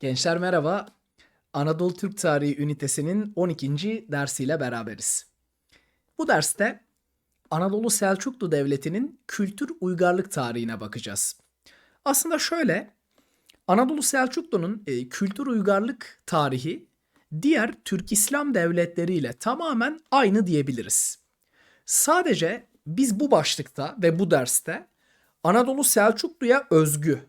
Gençler merhaba. Anadolu Türk Tarihi ünitesinin 12. dersiyle beraberiz. Bu derste Anadolu Selçuklu Devleti'nin kültür uygarlık tarihine bakacağız. Aslında şöyle, Anadolu Selçuklu'nun e, kültür uygarlık tarihi diğer Türk İslam devletleriyle tamamen aynı diyebiliriz. Sadece biz bu başlıkta ve bu derste Anadolu Selçuklu'ya özgü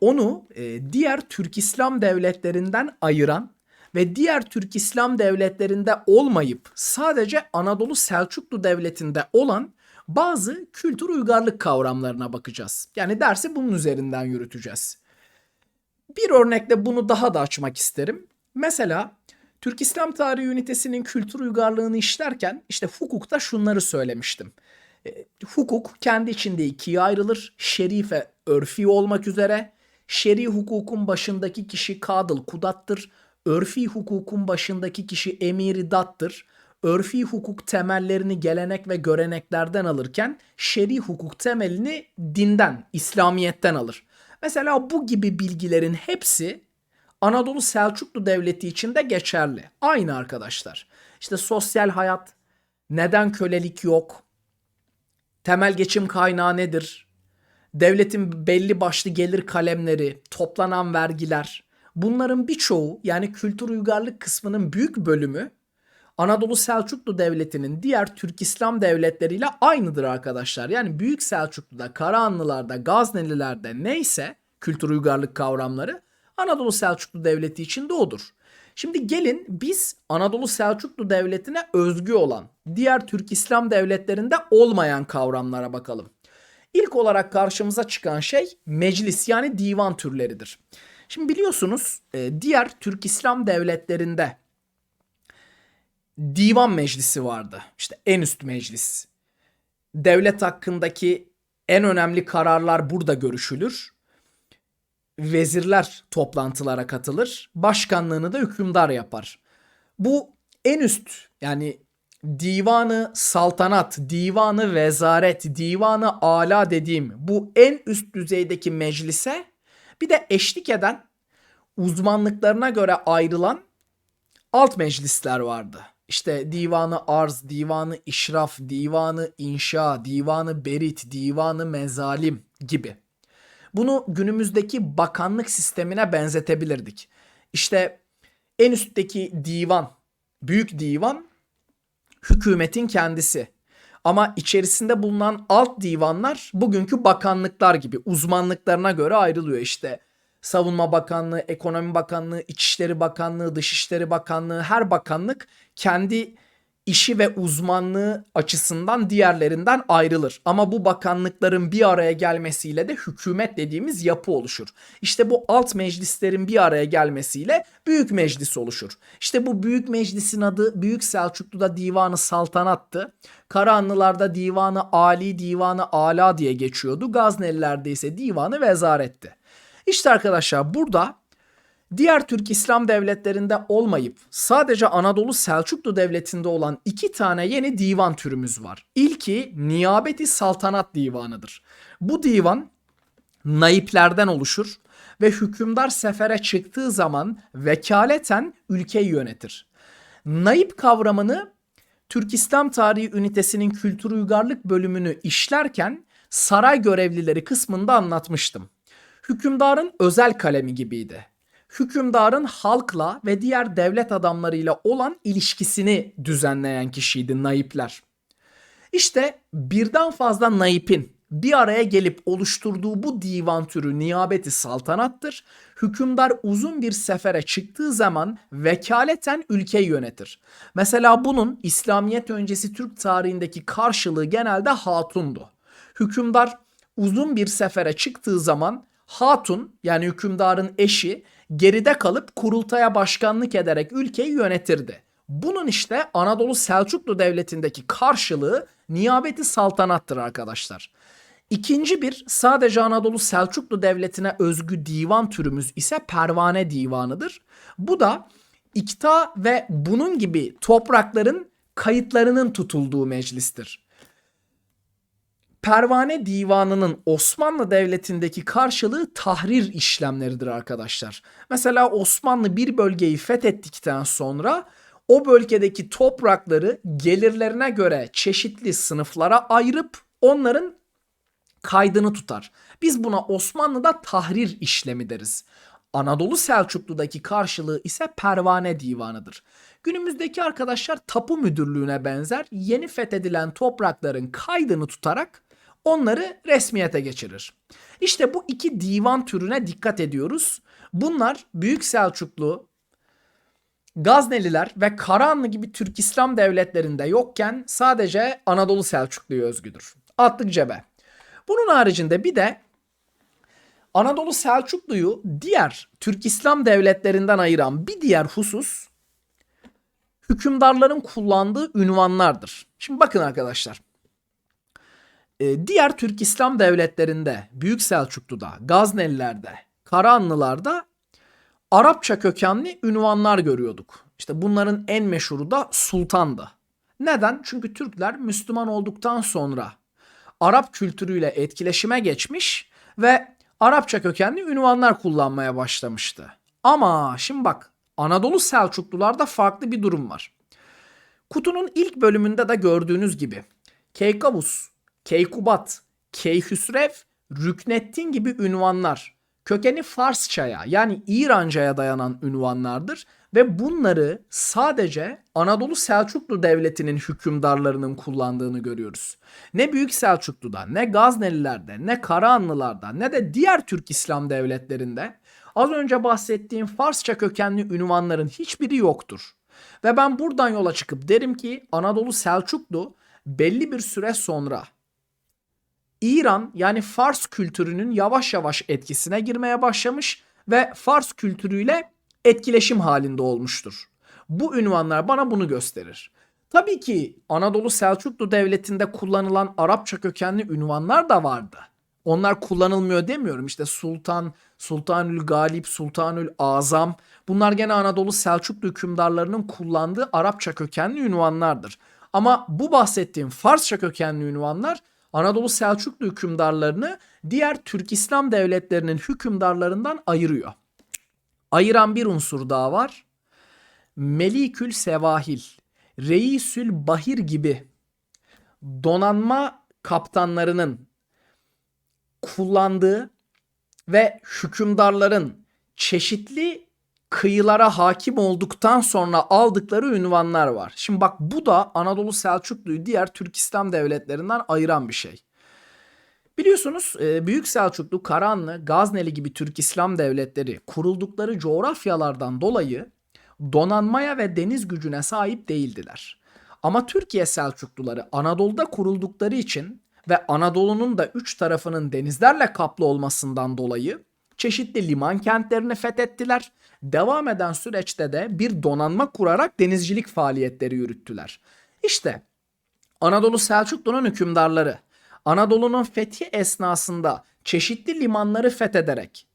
onu e, diğer Türk İslam devletlerinden ayıran ve diğer Türk İslam devletlerinde olmayıp sadece Anadolu Selçuklu Devleti'nde olan bazı kültür uygarlık kavramlarına bakacağız. Yani dersi bunun üzerinden yürüteceğiz. Bir örnekle bunu daha da açmak isterim. Mesela Türk İslam Tarihi Ünitesi'nin kültür uygarlığını işlerken işte hukukta şunları söylemiştim. E, hukuk kendi içinde ikiye ayrılır. Şerif ve örfi olmak üzere. Şer'i hukukun başındaki kişi kadıl kudattır. Örfi hukukun başındaki kişi emiri dattır. Örfi hukuk temellerini gelenek ve göreneklerden alırken şer'i hukuk temelini dinden, İslamiyet'ten alır. Mesela bu gibi bilgilerin hepsi Anadolu Selçuklu Devleti için de geçerli. Aynı arkadaşlar. İşte sosyal hayat, neden kölelik yok, temel geçim kaynağı nedir, devletin belli başlı gelir kalemleri, toplanan vergiler, bunların birçoğu yani kültür uygarlık kısmının büyük bölümü Anadolu Selçuklu Devleti'nin diğer Türk İslam devletleriyle aynıdır arkadaşlar. Yani Büyük Selçuklu'da, Karahanlılar'da, Gazneliler'de neyse kültür uygarlık kavramları Anadolu Selçuklu Devleti için de odur. Şimdi gelin biz Anadolu Selçuklu Devleti'ne özgü olan diğer Türk İslam devletlerinde olmayan kavramlara bakalım. İlk olarak karşımıza çıkan şey meclis yani divan türleridir. Şimdi biliyorsunuz e, diğer Türk İslam devletlerinde divan meclisi vardı. İşte en üst meclis. Devlet hakkındaki en önemli kararlar burada görüşülür. Vezirler toplantılara katılır. Başkanlığını da hükümdar yapar. Bu en üst yani divanı saltanat, divanı vezaret, divanı ala dediğim bu en üst düzeydeki meclise bir de eşlik eden uzmanlıklarına göre ayrılan alt meclisler vardı. İşte divanı arz, divanı işraf, divanı inşa, divanı berit, divanı mezalim gibi. Bunu günümüzdeki bakanlık sistemine benzetebilirdik. İşte en üstteki divan, büyük divan hükümetin kendisi. Ama içerisinde bulunan alt divanlar bugünkü bakanlıklar gibi uzmanlıklarına göre ayrılıyor işte. Savunma Bakanlığı, Ekonomi Bakanlığı, İçişleri Bakanlığı, Dışişleri Bakanlığı her bakanlık kendi işi ve uzmanlığı açısından diğerlerinden ayrılır. Ama bu bakanlıkların bir araya gelmesiyle de hükümet dediğimiz yapı oluşur. İşte bu alt meclislerin bir araya gelmesiyle büyük meclis oluşur. İşte bu büyük meclisin adı Büyük Selçuklu'da Divanı Saltanat'tı. Karahanlılar'da Divanı Ali, Divanı Ala diye geçiyordu. Gazneliler'de ise Divanı Vezaret'ti. İşte arkadaşlar burada Diğer Türk İslam devletlerinde olmayıp sadece Anadolu Selçuklu Devleti'nde olan iki tane yeni divan türümüz var. İlki Niyabeti Saltanat Divanı'dır. Bu divan naiplerden oluşur ve hükümdar sefere çıktığı zaman vekaleten ülkeyi yönetir. Naip kavramını Türk İslam Tarihi Ünitesi'nin kültür uygarlık bölümünü işlerken saray görevlileri kısmında anlatmıştım. Hükümdarın özel kalemi gibiydi hükümdarın halkla ve diğer devlet adamlarıyla olan ilişkisini düzenleyen kişiydi naipler. İşte birden fazla naipin bir araya gelip oluşturduğu bu divan türü niyabeti saltanattır. Hükümdar uzun bir sefere çıktığı zaman vekaleten ülkeyi yönetir. Mesela bunun İslamiyet öncesi Türk tarihindeki karşılığı genelde hatundu. Hükümdar uzun bir sefere çıktığı zaman hatun yani hükümdarın eşi geride kalıp kurultaya başkanlık ederek ülkeyi yönetirdi. Bunun işte Anadolu Selçuklu Devleti'ndeki karşılığı niyabeti saltanattır arkadaşlar. İkinci bir sadece Anadolu Selçuklu Devleti'ne özgü divan türümüz ise pervane divanıdır. Bu da ikta ve bunun gibi toprakların kayıtlarının tutulduğu meclistir. Pervane Divanı'nın Osmanlı Devleti'ndeki karşılığı tahrir işlemleridir arkadaşlar. Mesela Osmanlı bir bölgeyi fethettikten sonra o bölgedeki toprakları gelirlerine göre çeşitli sınıflara ayırıp onların kaydını tutar. Biz buna Osmanlı'da tahrir işlemi deriz. Anadolu Selçuklu'daki karşılığı ise pervane divanıdır. Günümüzdeki arkadaşlar tapu müdürlüğüne benzer yeni fethedilen toprakların kaydını tutarak onları resmiyete geçirir. İşte bu iki divan türüne dikkat ediyoruz. Bunlar Büyük Selçuklu, Gazneliler ve Karahanlı gibi Türk İslam devletlerinde yokken sadece Anadolu Selçuklu'ya özgüdür. Attık cebe. Bunun haricinde bir de Anadolu Selçuklu'yu diğer Türk İslam devletlerinden ayıran bir diğer husus hükümdarların kullandığı ünvanlardır. Şimdi bakın arkadaşlar. Ee, diğer Türk İslam devletlerinde, Büyük Selçuklu'da, Gazneliler'de, Karahanlılar'da Arapça kökenli ünvanlar görüyorduk. İşte bunların en meşhuru da sultandı. Neden? Çünkü Türkler Müslüman olduktan sonra Arap kültürüyle etkileşime geçmiş ve Arapça kökenli ünvanlar kullanmaya başlamıştı. Ama şimdi bak Anadolu Selçuklularda farklı bir durum var. Kutunun ilk bölümünde de gördüğünüz gibi Keykavus, Keykubat, Keyhüsrev, Rükneddin gibi ünvanlar kökeni Farsçaya yani İranca'ya dayanan ünvanlardır ve bunları sadece Anadolu Selçuklu Devleti'nin hükümdarlarının kullandığını görüyoruz. Ne Büyük Selçuklu'da, ne Gazneliler'de, ne Karahanlılar'da, ne de diğer Türk İslam devletlerinde az önce bahsettiğim Farsça kökenli ünvanların hiçbiri yoktur. Ve ben buradan yola çıkıp derim ki Anadolu Selçuklu belli bir süre sonra İran yani Fars kültürünün yavaş yavaş etkisine girmeye başlamış ve Fars kültürüyle etkileşim halinde olmuştur. Bu ünvanlar bana bunu gösterir. Tabii ki Anadolu Selçuklu Devleti'nde kullanılan Arapça kökenli ünvanlar da vardı. Onlar kullanılmıyor demiyorum. İşte Sultan, Sultanül Galip, Sultanül Azam bunlar gene Anadolu Selçuklu hükümdarlarının kullandığı Arapça kökenli ünvanlardır. Ama bu bahsettiğim Farsça kökenli ünvanlar Anadolu Selçuklu hükümdarlarını diğer Türk İslam devletlerinin hükümdarlarından ayırıyor. Ayıran bir unsur daha var. Melikül Sevahil, Reisül Bahir gibi donanma kaptanlarının kullandığı ve hükümdarların çeşitli kıyılara hakim olduktan sonra aldıkları ünvanlar var. Şimdi bak bu da Anadolu Selçuklu'yu diğer Türk İslam devletlerinden ayıran bir şey. Biliyorsunuz e, Büyük Selçuklu, Karahanlı, Gazneli gibi Türk İslam devletleri kuruldukları coğrafyalardan dolayı donanmaya ve deniz gücüne sahip değildiler. Ama Türkiye Selçukluları Anadolu'da kuruldukları için ve Anadolu'nun da üç tarafının denizlerle kaplı olmasından dolayı çeşitli liman kentlerini fethettiler. Devam eden süreçte de bir donanma kurarak denizcilik faaliyetleri yürüttüler. İşte Anadolu Selçuklu'nun hükümdarları Anadolu'nun fethi esnasında çeşitli limanları fethederek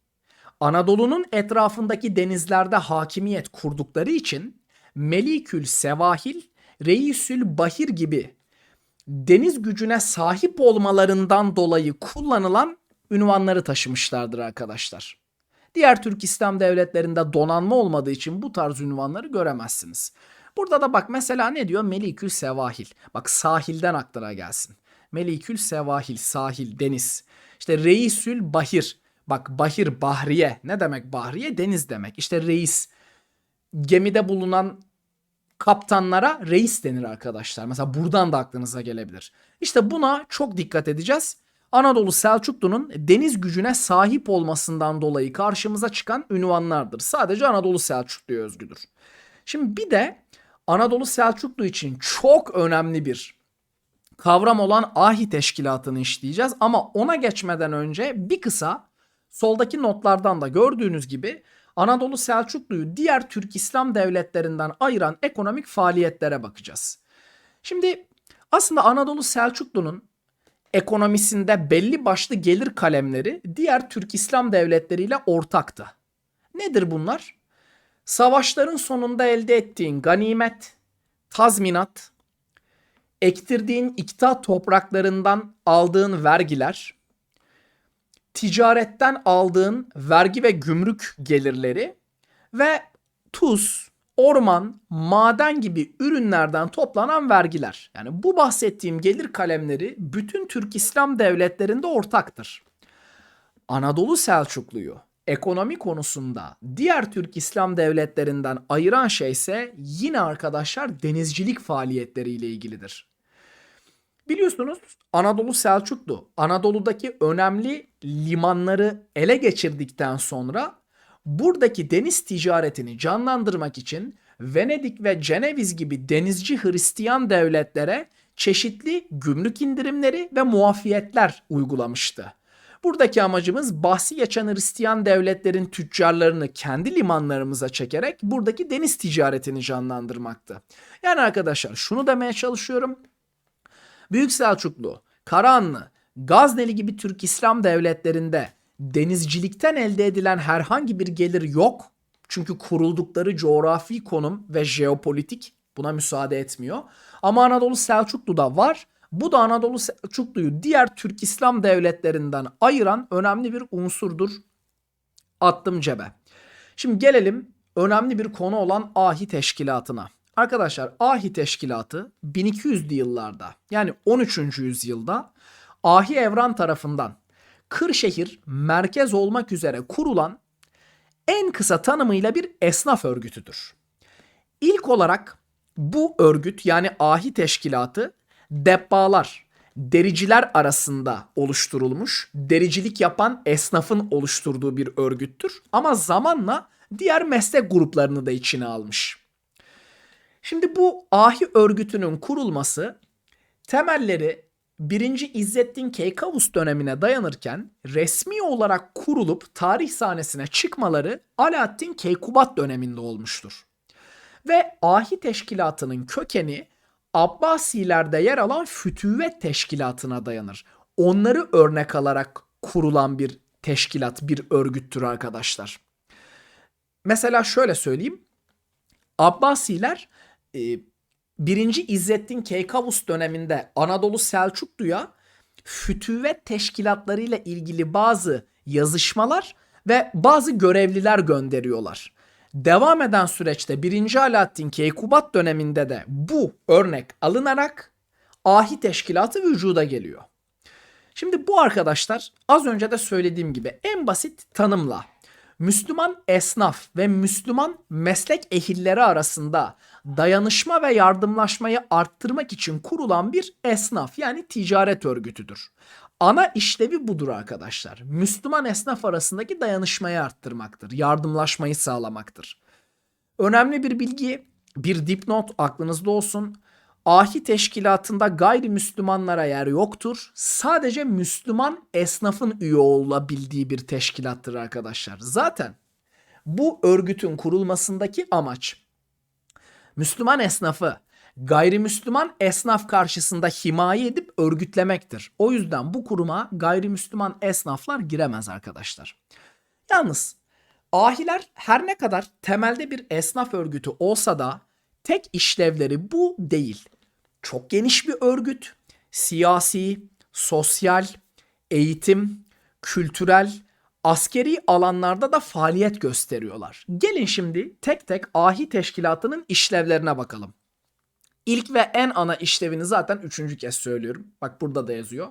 Anadolu'nun etrafındaki denizlerde hakimiyet kurdukları için Melikül Sevahil, Reisül Bahir gibi deniz gücüne sahip olmalarından dolayı kullanılan ünvanları taşımışlardır arkadaşlar. Diğer Türk İslam devletlerinde donanma olmadığı için bu tarz ünvanları göremezsiniz. Burada da bak mesela ne diyor? Melikül Sevahil. Bak sahilden aklına gelsin. Melikül Sevahil, sahil, deniz. İşte Reisül Bahir. Bak bahir, bahriye. Ne demek bahriye? Deniz demek. İşte reis. Gemide bulunan kaptanlara reis denir arkadaşlar. Mesela buradan da aklınıza gelebilir. İşte buna çok dikkat edeceğiz. Anadolu Selçuklu'nun deniz gücüne sahip olmasından dolayı karşımıza çıkan ünvanlardır. Sadece Anadolu Selçuklu'ya özgüdür. Şimdi bir de Anadolu Selçuklu için çok önemli bir kavram olan ahi teşkilatını işleyeceğiz. Ama ona geçmeden önce bir kısa soldaki notlardan da gördüğünüz gibi Anadolu Selçuklu'yu diğer Türk İslam devletlerinden ayıran ekonomik faaliyetlere bakacağız. Şimdi aslında Anadolu Selçuklu'nun ekonomisinde belli başlı gelir kalemleri diğer Türk İslam devletleriyle ortaktı. Nedir bunlar? Savaşların sonunda elde ettiğin ganimet, tazminat, ektirdiğin ikta topraklarından aldığın vergiler, ticaretten aldığın vergi ve gümrük gelirleri ve tuz, orman, maden gibi ürünlerden toplanan vergiler. Yani bu bahsettiğim gelir kalemleri bütün Türk İslam devletlerinde ortaktır. Anadolu Selçuklu'yu ekonomi konusunda diğer Türk İslam devletlerinden ayıran şey ise yine arkadaşlar denizcilik faaliyetleriyle ilgilidir. Biliyorsunuz Anadolu Selçuklu Anadolu'daki önemli limanları ele geçirdikten sonra buradaki deniz ticaretini canlandırmak için Venedik ve Ceneviz gibi denizci Hristiyan devletlere çeşitli gümrük indirimleri ve muafiyetler uygulamıştı. Buradaki amacımız bahsi geçen Hristiyan devletlerin tüccarlarını kendi limanlarımıza çekerek buradaki deniz ticaretini canlandırmaktı. Yani arkadaşlar şunu demeye çalışıyorum. Büyük Selçuklu, Karahanlı, Gazneli gibi Türk İslam devletlerinde denizcilikten elde edilen herhangi bir gelir yok. Çünkü kuruldukları coğrafi konum ve jeopolitik buna müsaade etmiyor. Ama Anadolu Selçuklu'da var. Bu da Anadolu Selçuklu'yu diğer Türk İslam devletlerinden ayıran önemli bir unsurdur. Attım cebe. Şimdi gelelim önemli bir konu olan Ahi Teşkilatı'na. Arkadaşlar Ahi Teşkilatı 1200'lü yıllarda yani 13. yüzyılda Ahi Evran tarafından Kırşehir merkez olmak üzere kurulan en kısa tanımıyla bir esnaf örgütüdür. İlk olarak bu örgüt yani Ahi Teşkilatı debbalar, dericiler arasında oluşturulmuş, dericilik yapan esnafın oluşturduğu bir örgüttür. Ama zamanla diğer meslek gruplarını da içine almış. Şimdi bu ahi örgütünün kurulması temelleri 1. İzzettin Keykavus dönemine dayanırken resmi olarak kurulup tarih sahnesine çıkmaları Alaaddin Keykubat döneminde olmuştur. Ve ahi teşkilatının kökeni Abbasilerde yer alan fütüvet teşkilatına dayanır. Onları örnek alarak kurulan bir teşkilat, bir örgüttür arkadaşlar. Mesela şöyle söyleyeyim. Abbasiler e, birinci İzzettin Keykavus döneminde Anadolu Selçuklu'ya fütüvet teşkilatlarıyla ilgili bazı yazışmalar ve bazı görevliler gönderiyorlar. Devam eden süreçte 1. Alaaddin Keykubat döneminde de bu örnek alınarak ahi teşkilatı vücuda geliyor. Şimdi bu arkadaşlar az önce de söylediğim gibi en basit tanımla Müslüman esnaf ve Müslüman meslek ehilleri arasında dayanışma ve yardımlaşmayı arttırmak için kurulan bir esnaf yani ticaret örgütüdür. Ana işlevi budur arkadaşlar. Müslüman esnaf arasındaki dayanışmayı arttırmaktır, yardımlaşmayı sağlamaktır. Önemli bir bilgi, bir dipnot aklınızda olsun. Ahi teşkilatında gayrimüslimanlara yer yoktur. Sadece Müslüman esnafın üye olabildiği bir teşkilattır arkadaşlar. Zaten bu örgütün kurulmasındaki amaç Müslüman esnafı gayrimüsliman esnaf karşısında himaye edip örgütlemektir. O yüzden bu kuruma gayrimüsliman esnaflar giremez arkadaşlar. Yalnız ahiler her ne kadar temelde bir esnaf örgütü olsa da tek işlevleri bu değil. Çok geniş bir örgüt. Siyasi, sosyal, eğitim, kültürel, askeri alanlarda da faaliyet gösteriyorlar. Gelin şimdi tek tek ahi teşkilatının işlevlerine bakalım. İlk ve en ana işlevini zaten üçüncü kez söylüyorum. Bak burada da yazıyor.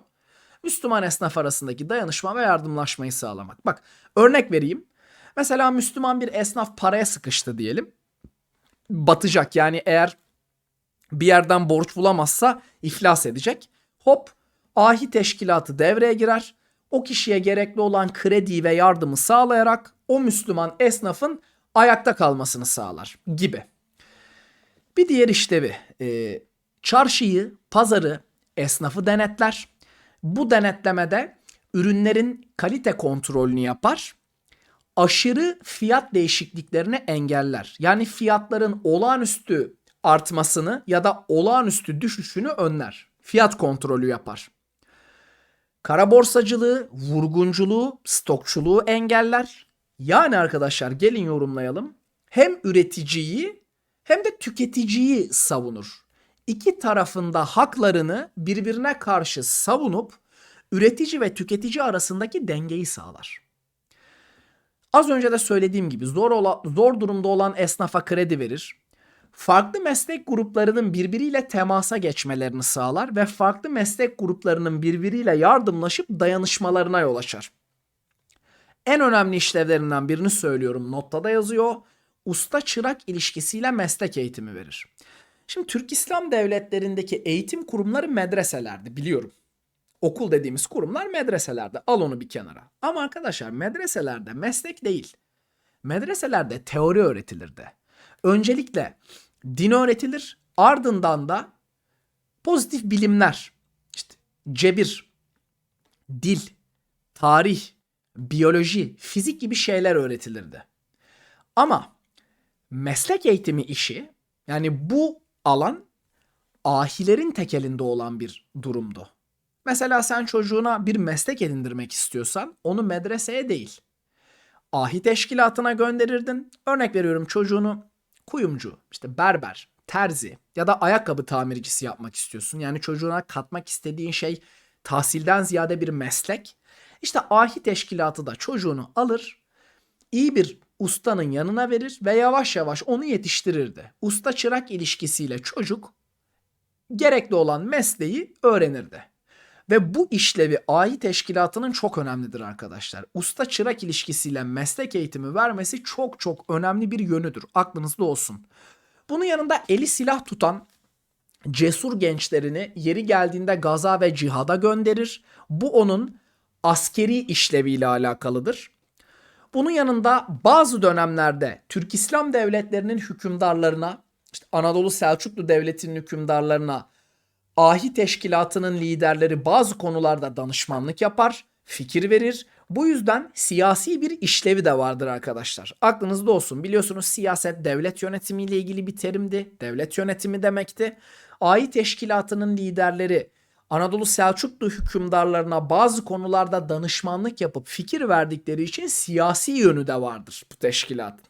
Müslüman esnaf arasındaki dayanışma ve yardımlaşmayı sağlamak. Bak örnek vereyim. Mesela Müslüman bir esnaf paraya sıkıştı diyelim. Batacak yani eğer bir yerden borç bulamazsa iflas edecek. Hop ahi teşkilatı devreye girer. O kişiye gerekli olan krediyi ve yardımı sağlayarak o Müslüman esnafın ayakta kalmasını sağlar gibi. Bir diğer işlevi e, çarşıyı, pazarı, esnafı denetler. Bu denetlemede ürünlerin kalite kontrolünü yapar. Aşırı fiyat değişikliklerini engeller. Yani fiyatların olağanüstü artmasını ya da olağanüstü düşüşünü önler. Fiyat kontrolü yapar. Kara borsacılığı, vurgunculuğu, stokçuluğu engeller. Yani arkadaşlar gelin yorumlayalım. Hem üreticiyi hem de tüketiciyi savunur. iki tarafında haklarını birbirine karşı savunup üretici ve tüketici arasındaki dengeyi sağlar. Az önce de söylediğim gibi zor ola, zor durumda olan esnafa kredi verir. Farklı meslek gruplarının birbiriyle temasa geçmelerini sağlar ve farklı meslek gruplarının birbiriyle yardımlaşıp dayanışmalarına yol açar. En önemli işlevlerinden birini söylüyorum. Notta da yazıyor. Usta çırak ilişkisiyle meslek eğitimi verir. Şimdi Türk İslam devletlerindeki eğitim kurumları medreselerdi biliyorum. Okul dediğimiz kurumlar medreselerde. Al onu bir kenara. Ama arkadaşlar medreselerde meslek değil. Medreselerde teori öğretilirdi. Öncelikle din öğretilir. Ardından da pozitif bilimler, işte cebir, dil, tarih, biyoloji, fizik gibi şeyler öğretilirdi. Ama meslek eğitimi işi yani bu alan ahilerin tekelinde olan bir durumdu. Mesela sen çocuğuna bir meslek edindirmek istiyorsan onu medreseye değil, ahi teşkilatına gönderirdin. Örnek veriyorum çocuğunu kuyumcu, işte berber, terzi ya da ayakkabı tamircisi yapmak istiyorsun. Yani çocuğuna katmak istediğin şey tahsilden ziyade bir meslek. İşte ahi teşkilatı da çocuğunu alır, iyi bir ustanın yanına verir ve yavaş yavaş onu yetiştirirdi. Usta çırak ilişkisiyle çocuk gerekli olan mesleği öğrenirdi. Ve bu işlevi ahi teşkilatının çok önemlidir arkadaşlar. Usta çırak ilişkisiyle meslek eğitimi vermesi çok çok önemli bir yönüdür. Aklınızda olsun. Bunun yanında eli silah tutan cesur gençlerini yeri geldiğinde gaza ve cihada gönderir. Bu onun askeri işleviyle alakalıdır. Bunun yanında bazı dönemlerde Türk İslam devletlerinin hükümdarlarına, işte Anadolu Selçuklu Devleti'nin hükümdarlarına, ahi teşkilatının liderleri bazı konularda danışmanlık yapar, fikir verir. Bu yüzden siyasi bir işlevi de vardır arkadaşlar. Aklınızda olsun. Biliyorsunuz siyaset devlet yönetimiyle ilgili bir terimdi. Devlet yönetimi demekti. Ahi teşkilatının liderleri Anadolu Selçuklu hükümdarlarına bazı konularda danışmanlık yapıp fikir verdikleri için siyasi yönü de vardır bu teşkilat.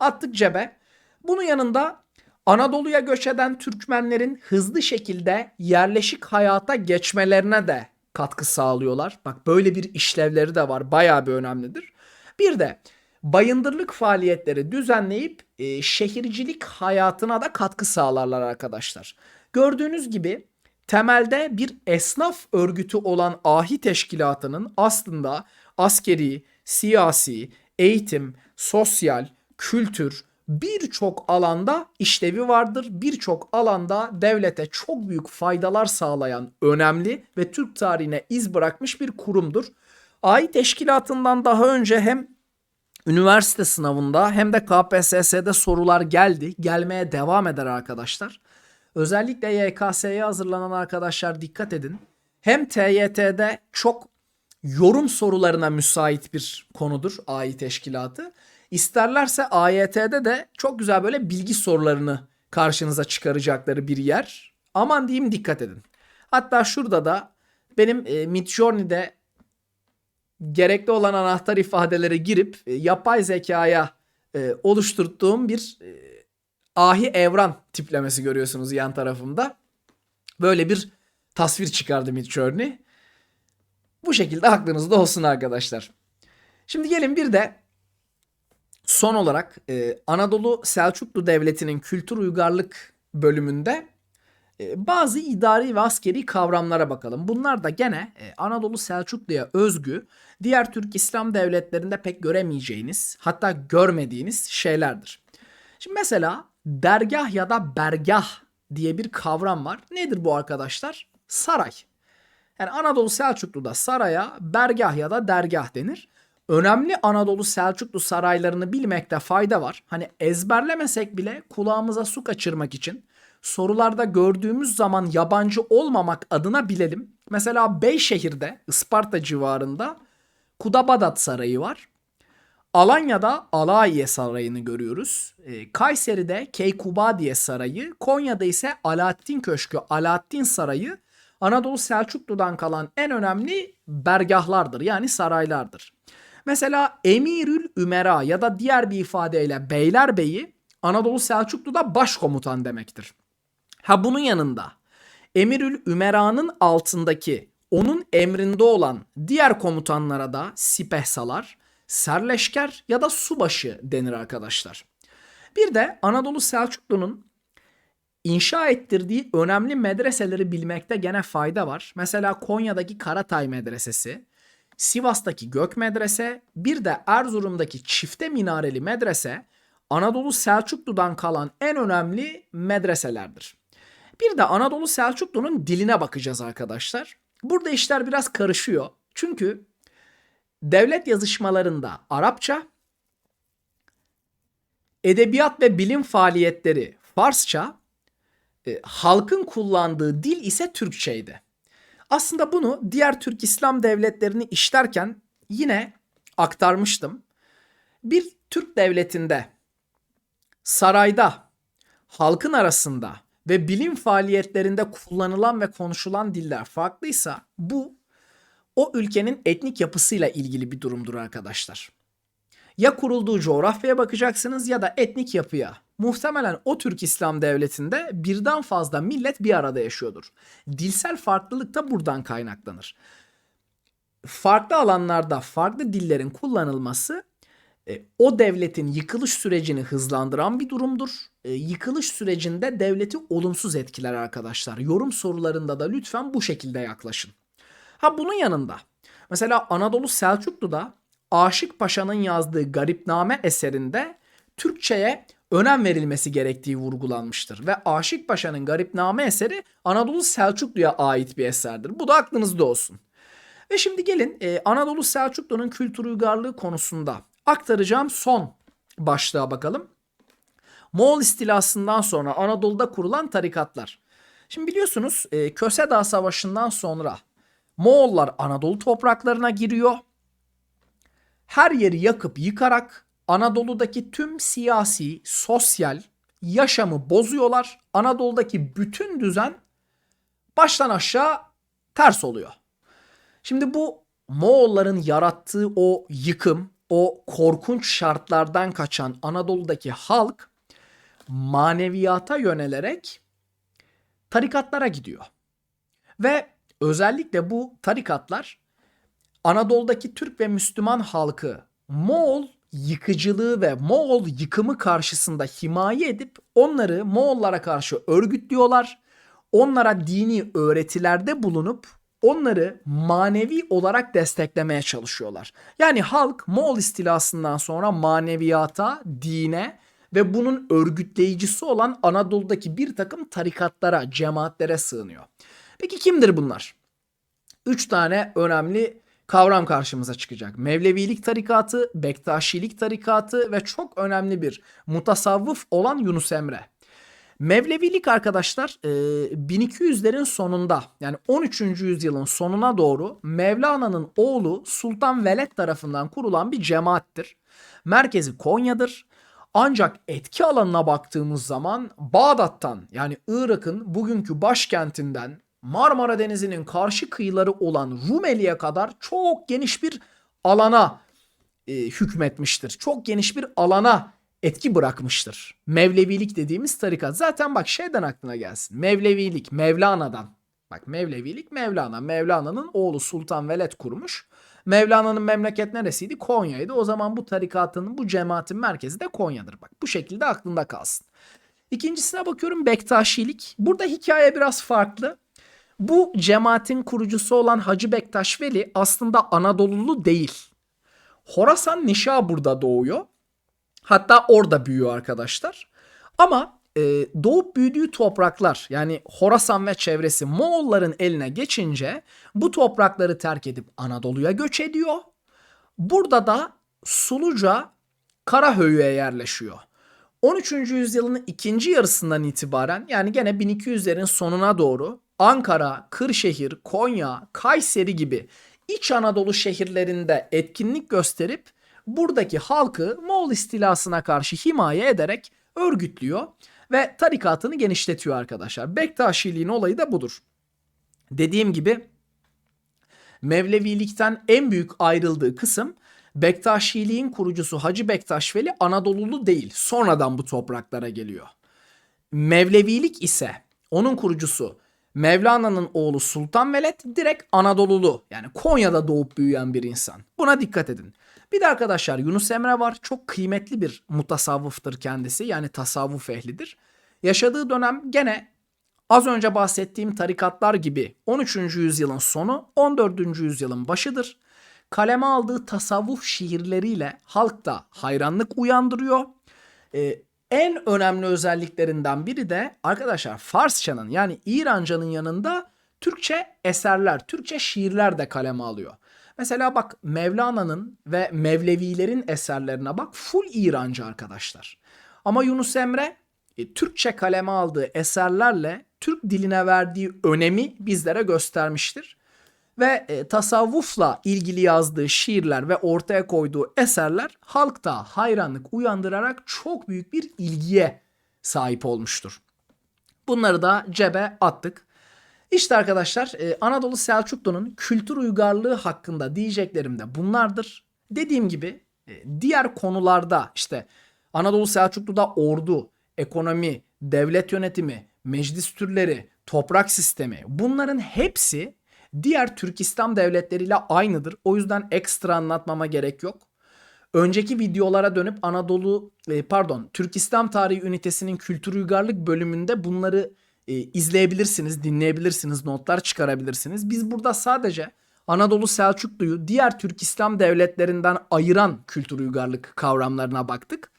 Attık cebe. Bunun yanında Anadolu'ya göç eden Türkmenlerin hızlı şekilde yerleşik hayata geçmelerine de katkı sağlıyorlar. Bak böyle bir işlevleri de var. Bayağı bir önemlidir. Bir de bayındırlık faaliyetleri düzenleyip e, şehircilik hayatına da katkı sağlarlar arkadaşlar. Gördüğünüz gibi temelde bir esnaf örgütü olan ahi teşkilatının aslında askeri, siyasi, eğitim, sosyal, kültür, birçok alanda işlevi vardır. Birçok alanda devlete çok büyük faydalar sağlayan önemli ve Türk tarihine iz bırakmış bir kurumdur. Ahi teşkilatından daha önce hem üniversite sınavında hem de KPSS'de sorular geldi. Gelmeye devam eder arkadaşlar. Özellikle YKS'ye hazırlanan arkadaşlar dikkat edin. Hem TYT'de çok yorum sorularına müsait bir konudur AI teşkilatı. İsterlerse AYT'de de çok güzel böyle bilgi sorularını karşınıza çıkaracakları bir yer. Aman diyeyim dikkat edin. Hatta şurada da benim e, Midjourney'de gerekli olan anahtar ifadelere girip e, yapay zekaya e, oluşturduğum bir e, ahi evran tiplemesi görüyorsunuz yan tarafımda. Böyle bir tasvir çıkardı Midjourney. Bu şekilde aklınızda olsun arkadaşlar. Şimdi gelin bir de son olarak e, Anadolu Selçuklu Devleti'nin kültür uygarlık bölümünde e, bazı idari ve askeri kavramlara bakalım. Bunlar da gene e, Anadolu Selçuklu'ya özgü diğer Türk İslam devletlerinde pek göremeyeceğiniz hatta görmediğiniz şeylerdir. Şimdi mesela dergah ya da bergah diye bir kavram var. Nedir bu arkadaşlar? Saray. Yani Anadolu Selçuklu'da saraya bergah ya da dergah denir. Önemli Anadolu Selçuklu saraylarını bilmekte fayda var. Hani ezberlemesek bile kulağımıza su kaçırmak için sorularda gördüğümüz zaman yabancı olmamak adına bilelim. Mesela Beyşehir'de Isparta civarında Kudabadat Sarayı var. Alanya'da Alahiye Sarayı'nı görüyoruz. E, Kayseri'de Keykubadiye Sarayı, Konya'da ise Alaaddin Köşkü, Alaaddin Sarayı Anadolu Selçuklu'dan kalan en önemli bergahlardır yani saraylardır. Mesela Emirül Ümera ya da diğer bir ifadeyle Beylerbeyi Anadolu Selçuklu'da başkomutan demektir. Ha bunun yanında Emirül Ümera'nın altındaki onun emrinde olan diğer komutanlara da sipehsalar, serleşker ya da subaşı denir arkadaşlar. Bir de Anadolu Selçuklu'nun inşa ettirdiği önemli medreseleri bilmekte gene fayda var. Mesela Konya'daki Karatay Medresesi, Sivas'taki Gök Medrese, bir de Erzurum'daki Çifte Minareli Medrese Anadolu Selçuklu'dan kalan en önemli medreselerdir. Bir de Anadolu Selçuklu'nun diline bakacağız arkadaşlar. Burada işler biraz karışıyor. Çünkü devlet yazışmalarında Arapça, edebiyat ve bilim faaliyetleri Farsça, e, halkın kullandığı dil ise Türkçeydi. Aslında bunu diğer Türk İslam devletlerini işlerken yine aktarmıştım. Bir Türk devletinde sarayda, halkın arasında ve bilim faaliyetlerinde kullanılan ve konuşulan diller farklıysa bu o ülkenin etnik yapısıyla ilgili bir durumdur arkadaşlar. Ya kurulduğu coğrafyaya bakacaksınız ya da etnik yapıya. Muhtemelen o Türk İslam devletinde birden fazla millet bir arada yaşıyordur. Dilsel farklılık da buradan kaynaklanır. Farklı alanlarda farklı dillerin kullanılması e, o devletin yıkılış sürecini hızlandıran bir durumdur. E, yıkılış sürecinde devleti olumsuz etkiler arkadaşlar. Yorum sorularında da lütfen bu şekilde yaklaşın. Ha bunun yanında mesela Anadolu Selçuklu'da Aşık Paşa'nın yazdığı Garipname eserinde Türkçe'ye önem verilmesi gerektiği vurgulanmıştır. Ve Aşık Paşa'nın Garipname eseri Anadolu Selçuklu'ya ait bir eserdir. Bu da aklınızda olsun. Ve şimdi gelin e, Anadolu Selçuklu'nun kültür uygarlığı konusunda aktaracağım son başlığa bakalım. Moğol istilasından sonra Anadolu'da kurulan tarikatlar. Şimdi biliyorsunuz e, Köse Dağı Savaşı'ndan sonra Moğollar Anadolu topraklarına giriyor. Her yeri yakıp yıkarak Anadolu'daki tüm siyasi, sosyal yaşamı bozuyorlar. Anadolu'daki bütün düzen baştan aşağı ters oluyor. Şimdi bu Moğolların yarattığı o yıkım, o korkunç şartlardan kaçan Anadolu'daki halk maneviyata yönelerek tarikatlara gidiyor. Ve özellikle bu tarikatlar Anadolu'daki Türk ve Müslüman halkı Moğol yıkıcılığı ve Moğol yıkımı karşısında himaye edip onları Moğollara karşı örgütlüyorlar. Onlara dini öğretilerde bulunup onları manevi olarak desteklemeye çalışıyorlar. Yani halk Moğol istilasından sonra maneviyata, dine ve bunun örgütleyicisi olan Anadolu'daki bir takım tarikatlara, cemaatlere sığınıyor. Peki kimdir bunlar? Üç tane önemli kavram karşımıza çıkacak. Mevlevilik tarikatı, Bektaşilik tarikatı ve çok önemli bir mutasavvıf olan Yunus Emre. Mevlevilik arkadaşlar 1200'lerin sonunda yani 13. yüzyılın sonuna doğru Mevlana'nın oğlu Sultan Veled tarafından kurulan bir cemaattir. Merkezi Konya'dır. Ancak etki alanına baktığımız zaman Bağdat'tan yani Irak'ın bugünkü başkentinden Marmara Denizi'nin karşı kıyıları olan Rumeli'ye kadar çok geniş bir alana e, hükmetmiştir. Çok geniş bir alana etki bırakmıştır. Mevlevilik dediğimiz tarikat. Zaten bak şeyden aklına gelsin. Mevlevilik Mevlana'dan. Bak Mevlevilik Mevlana. Mevlana'nın oğlu Sultan Veled kurmuş. Mevlana'nın memleket neresiydi? Konya'ydı. O zaman bu tarikatın, bu cemaatin merkezi de Konya'dır. Bak bu şekilde aklında kalsın. İkincisine bakıyorum Bektaşilik. Burada hikaye biraz farklı. Bu cemaatin kurucusu olan Hacı Bektaş Veli aslında Anadolulu değil. Horasan Nişabur'da doğuyor. Hatta orada büyüyor arkadaşlar. Ama e, doğup büyüdüğü topraklar yani Horasan ve çevresi Moğolların eline geçince bu toprakları terk edip Anadolu'ya göç ediyor. Burada da Suluca Karahöyü'ye yerleşiyor. 13. yüzyılın ikinci yarısından itibaren yani gene 1200'lerin sonuna doğru Ankara, Kırşehir, Konya, Kayseri gibi İç Anadolu şehirlerinde etkinlik gösterip buradaki halkı Moğol istilasına karşı himaye ederek örgütlüyor ve tarikatını genişletiyor arkadaşlar. Bektaşiliğin olayı da budur. Dediğim gibi Mevlevilikten en büyük ayrıldığı kısım Bektaşiliğin kurucusu Hacı Bektaş Veli Anadolulu değil. Sonradan bu topraklara geliyor. Mevlevilik ise onun kurucusu Mevlana'nın oğlu Sultan Veled direkt Anadolulu. Yani Konya'da doğup büyüyen bir insan. Buna dikkat edin. Bir de arkadaşlar Yunus Emre var. Çok kıymetli bir mutasavvıftır kendisi. Yani tasavvuf ehlidir. Yaşadığı dönem gene az önce bahsettiğim tarikatlar gibi 13. yüzyılın sonu 14. yüzyılın başıdır. Kaleme aldığı tasavvuf şiirleriyle halkta hayranlık uyandırıyor. Ee, en önemli özelliklerinden biri de arkadaşlar Farsçanın yani İrancanın yanında Türkçe eserler, Türkçe şiirler de kaleme alıyor. Mesela bak Mevlana'nın ve Mevlevilerin eserlerine bak full İranca arkadaşlar. Ama Yunus Emre e, Türkçe kaleme aldığı eserlerle Türk diline verdiği önemi bizlere göstermiştir. Ve e, tasavvufla ilgili yazdığı şiirler ve ortaya koyduğu eserler halkta hayranlık uyandırarak çok büyük bir ilgiye sahip olmuştur. Bunları da cebe attık. İşte arkadaşlar e, Anadolu Selçuklu'nun kültür uygarlığı hakkında diyeceklerim de bunlardır. Dediğim gibi e, diğer konularda işte Anadolu Selçuklu'da ordu, ekonomi, devlet yönetimi, meclis türleri, toprak sistemi bunların hepsi diğer Türk İslam devletleriyle aynıdır. O yüzden ekstra anlatmama gerek yok. Önceki videolara dönüp Anadolu e, pardon Türk İslam Tarihi ünitesinin kültür uygarlık bölümünde bunları e, izleyebilirsiniz, dinleyebilirsiniz, notlar çıkarabilirsiniz. Biz burada sadece Anadolu Selçuklu'yu diğer Türk İslam devletlerinden ayıran kültür uygarlık kavramlarına baktık.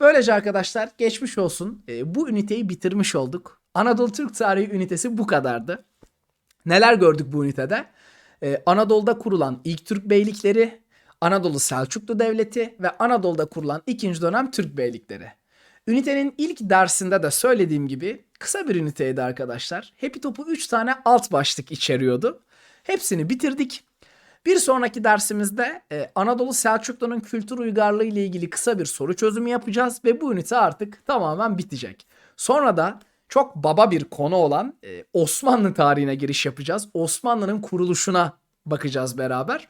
Böylece arkadaşlar geçmiş olsun. E, bu üniteyi bitirmiş olduk. Anadolu Türk Tarihi ünitesi bu kadardı. Neler gördük bu ünitede? Ee, Anadolu'da kurulan ilk Türk beylikleri, Anadolu Selçuklu Devleti ve Anadolu'da kurulan ikinci dönem Türk beylikleri. Ünitenin ilk dersinde de söylediğim gibi kısa bir üniteydi arkadaşlar. Happy Top'u 3 tane alt başlık içeriyordu. Hepsini bitirdik. Bir sonraki dersimizde e, Anadolu Selçuklu'nun kültür uygarlığı ile ilgili kısa bir soru çözümü yapacağız ve bu ünite artık tamamen bitecek. Sonra da çok baba bir konu olan e, Osmanlı tarihine giriş yapacağız. Osmanlı'nın kuruluşuna bakacağız beraber.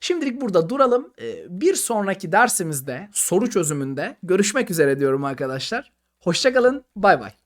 Şimdilik burada duralım. E, bir sonraki dersimizde soru çözümünde görüşmek üzere diyorum arkadaşlar. Hoşçakalın. Bay bay.